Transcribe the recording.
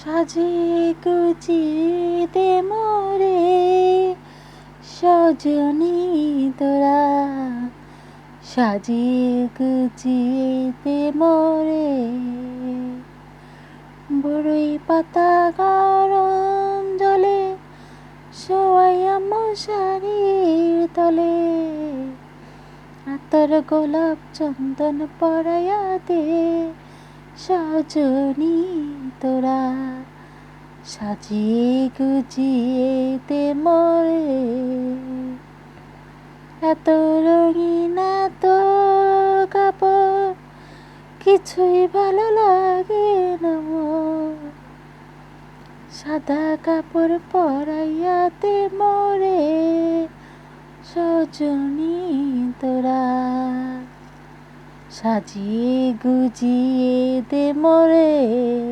সাজিয়ে গুজিয়ে দে মোরে, সজনী তোরা। সাজিয়ে গুজিয়ে দে মোরে, বড়ই পাতা গরম জলে, শোয়াইয়া মশারির তলে। আতর গোলাপ চন্দন পরাইয়া দে সজনী তোরা সাজিয়ে গুজিয়ে দে মোরে। এত রঙিন এত কাপড়, কিছুই ভালো লাগে না সাদা কাপড় পরাইয়াতে মোরে, সজনী তোরা সাজিয়ে গুজিয়ে দে মোরে।